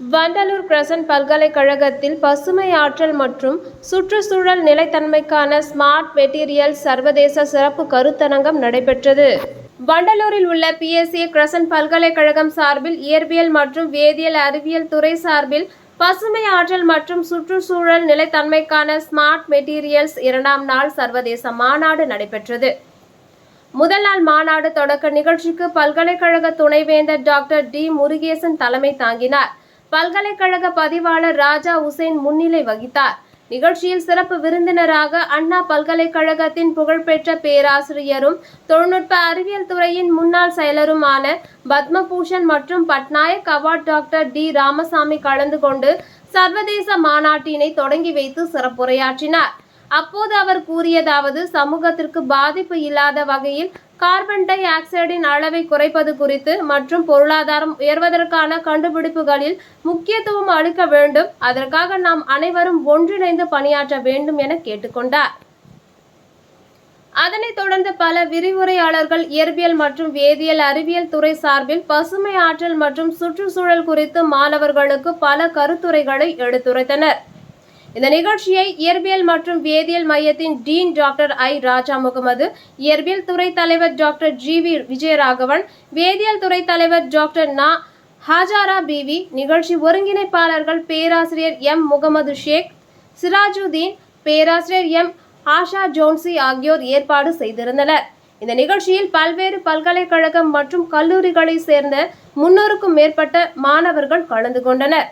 Vandalur crescent பல்கலைக்கழகத்தில் பசுமை ஆற்றல் மற்றும் சுற்றுச்சூழல் நிலைத்தன்மைக்கான ஸ்மார்ட் மெட்டீரியல் சர்வதேச சிறப்பு கருத்தரங்கம் நடைபெற்றது. வண்டலூரில் உள்ள பிஎஸ்சி கிரசன்ட் பல்கலைக்கழகம் சார்பில் இயற்பியல் மற்றும் வேதியியல் அறிவியல் துறை சார்பில் பசுமை ஆற்றல் மற்றும் சுற்றுச்சூழல் நிலைத்தன்மைக்கான ஸ்மார்ட் மெட்டீரியல்ஸ் இரண்டாம் நாள் சர்வதேச மாநாடு நடைபெற்றது. முதல் நாள் மாநாடு தொடக்க நிகழ்ச்சிக்கு பல்கலைக்கழக துணைவேந்தர் டாக்டர் டி. முருகேசன் தலைமை தாங்கினார். பல்கலைக்கழக பதிவாளர் ராஜா உசேன் முன்னிலை வகித்தார். நிகழ்ச்சியில் சிறப்பு விருந்தினராக அண்ணா பல்கலைக்கழகத்தின் புகழ்பெற்ற பேராசிரியரும் தொழில்நுட்ப அறிவியல் துறையின் முன்னாள் செயலருமான பத்மபூஷன் மற்றும் Patnaik award doctor D. Ramasamy கலந்து கொண்டு சர்வதேச மாநாட்டினை தொடங்கி வைத்து சிறப்புரையாற்றினார். அப்போது அவர் கூறியதாவது சமூகத்திற்கு பாதிப்பு இல்லாத வகையில் கார்பன் டை ஆக்சைடின் அளவை குறைப்பது குறித்து மற்றும் பொருளாதாரம் உயர்வதற்கான கண்டுபிடிப்புகளில் முக்கியத்துவம் அளிக்க வேண்டும். அதற்காக நாம் அனைவரும் ஒன்றிணைந்து பணியாற்ற வேண்டும் என கேட்டுக்கொண்டார். அதனைத் தொடர்ந்து பல விரிவுரையாளர்கள் இயற்பியல் மற்றும் வேதியியல் அறிவியல் துறை சார்பில் பசுமை ஆற்றல் மற்றும் சுற்றுச்சூழல் குறித்து மாணவர்களுக்கு பல கருத்துரைகளை எடுத்துரைத்தனர். இந்த நிகழ்ச்சியை இயற்பியல் மற்றும் வேதியியல் மையத்தின் dean doctor I Raja Mohammed இயற்பியல் துறை தலைவர் டாக்டர் ஜி வி விஜயராகவன் வேதியியல் துறை தலைவர் டாக்டர் நா ஹாஜாரா பிவி நிகழ்ச்சி ஒருங்கிணைப்பாளர்கள் பேராசிரியர் எம் முகமது ஷேக் சிராஜுதீன் பேராசிரியர் எம் ஆஷா ஜோன்சி ஆகியோர் ஏற்பாடு செய்திருந்தனர். இந்த நிகழ்ச்சியில் பல்வேறு பல்கலைக்கழகம் மற்றும் கல்லூரிகளைச் சேர்ந்த முன்னூறுக்கும் மேற்பட்ட மாணவர்கள் கலந்து கொண்டனர்.